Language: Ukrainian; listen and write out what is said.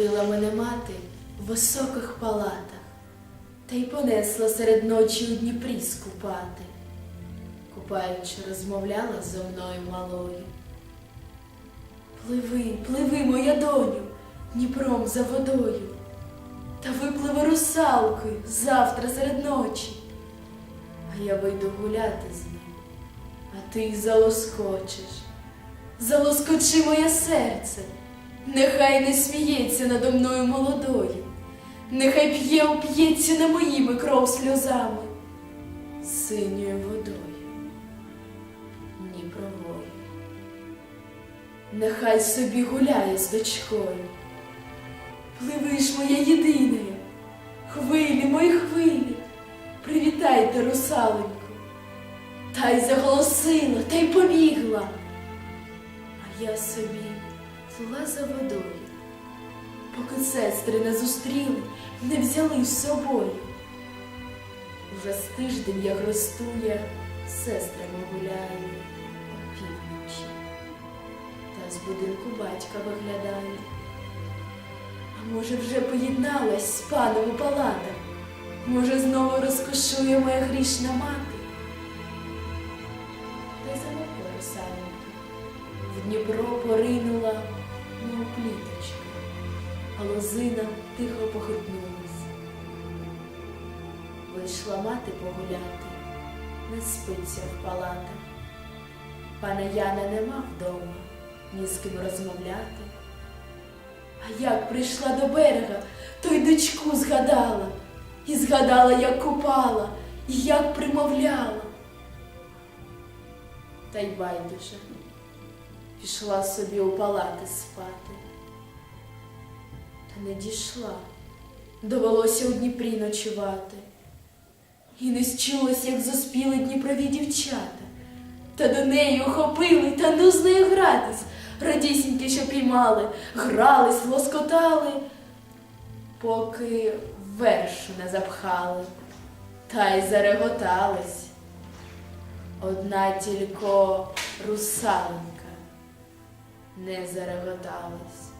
Розбудила мене мати в високих палатах, та й понесла серед ночі у Дніпрі скупати. Купаючи, розмовляла зо мною малою. Пливи, пливи, моя доню, Дніпром за водою, та випливе русалкою завтра серед ночі. А я вийду гуляти з ним, а ти залоскочиш. Залоскочи моє серце, нехай не сміється надо мною молодою, нехай п'є уп'ється не моїми кров сльозами, синьою водою, Дніпровою. Нехай собі гуляє з дочкою. Пливи ж моя єдиною, хвилі, мої хвилі, привітайте, русаленьку. Та й заголосила, та й побігла. А я собі плила за водою, поки сестри не зустріли, не взяли з собою. Уже з тиждень, я, з сестрами гуляю опівночі, та з будинку батька виглядаю. А може, вже поєдналась з паном у палатах? Може, знову розкошує моя грішна мати? Та й замовкла русаленька. В Дніпро поринула, пліточка, а лозина тихо похитнулась. Вийшла мати погуляти, не спиться в палатах. Пана Яна нема вдома, ні з ким розмовляти. А як прийшла до берега, то й дочку згадала, і згадала, як купала, і як примовляла. Та й байдуже, пішла собі у палати спати. Не дійшла, довелося у Дніпрі ночувати. І не счулось, як заспіли Дніпрові дівчата, та до неї охопили, та ну з нею гратись, радісіньки, що піймали, грались, лоскотали, поки вершу не запхали, та й зареготались. Одна тільки русаленька не зареготалась.